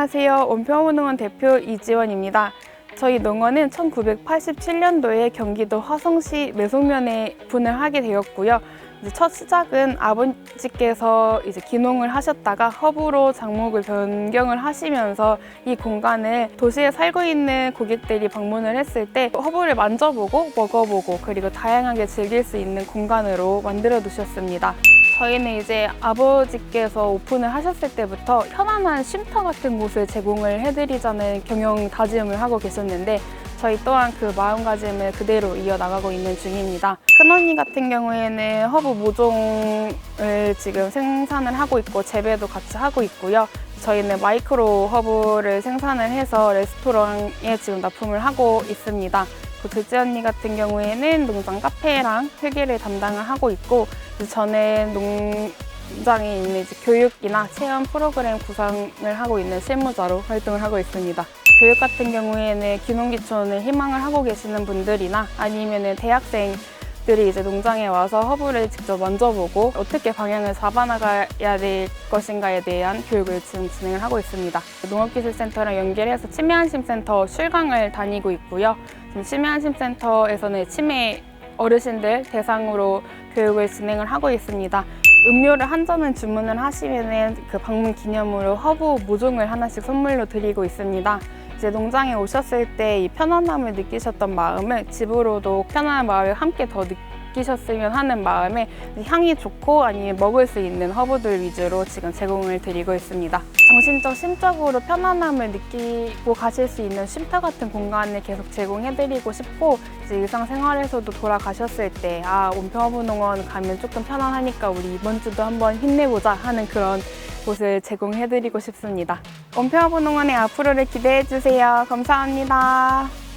안녕하세요. 원평호농원 대표 이지원입니다. 저희 농원은 1987년도에 경기도 화성시 매송면에 분을 하게 되었고요. 첫 시작은 아버지께서 이제 기농을 하셨다가 허브로 장목을 변경을 하시면서 이 공간을 도시에 살고 있는 고객들이 방문을 했을 때 허브를 만져보고 먹어보고 그리고 다양하게 즐길 수 있는 공간으로 만들어 두셨습니다. 저희는 이제 아버지께서 오픈을 하셨을 때부터 편안한 쉼터 같은 곳을 제공을 해드리자는 경영 다짐을 하고 계셨는데 저희 또한 그 마음가짐을 그대로 이어나가고 있는 중입니다. 큰언니 같은 경우에는 허브 모종을 지금 생산을 하고 있고 재배도 같이 하고 있고요. 저희는 마이크로 허브를 생산을 해서 레스토랑에 지금 납품을 하고 있습니다. 그 둘째 언니 같은 경우에는 농장 카페랑 회계를 담당을 하고 있고 저는 농장에 있는 교육이나 체험 프로그램 구상을 하고 있는 실무자로 활동을 하고 있습니다. 교육 같은 경우에는 귀농귀촌을 희망을 하고 계시는 분들이나 아니면은 대학생 들이 이제 농장에 와서 허브를 직접 만져보고 어떻게 방향을 잡아나가야 될 것인가에 대한 교육을 지금 진행을 하고 있습니다. 농업기술센터랑 연결해서 치매안심센터 출강을 다니고 있고요. 치매안심센터에서는 치매 어르신들 대상으로 교육을 진행을 하고 있습니다. 음료를 한 잔을 주문을 하시면은 그 방문 기념으로 허브 모종을 하나씩 선물로 드리고 있습니다. 이제 농장에 오셨을 때 이 편안함을 느끼셨던 마음을 집으로도 편안한 마음을 함께 더 느끼 셨으면 하는 마음에 향이 좋고 아니면 먹을 수 있는 허브들 위주로 지금 제공을 드리고 있습니다. 정신적, 심적으로 편안함을 느끼고 가실 수 있는 쉼터 같은 공간을 계속 제공해드리고 싶고 이제 일상생활에서도 돌아가셨을 때 아, 온평허브농원 가면 조금 편안하니까 우리 이번 주도 한번 힘내보자 하는 그런 곳을 제공해드리고 싶습니다. 온평허브농원의 앞으로를 기대해주세요. 감사합니다.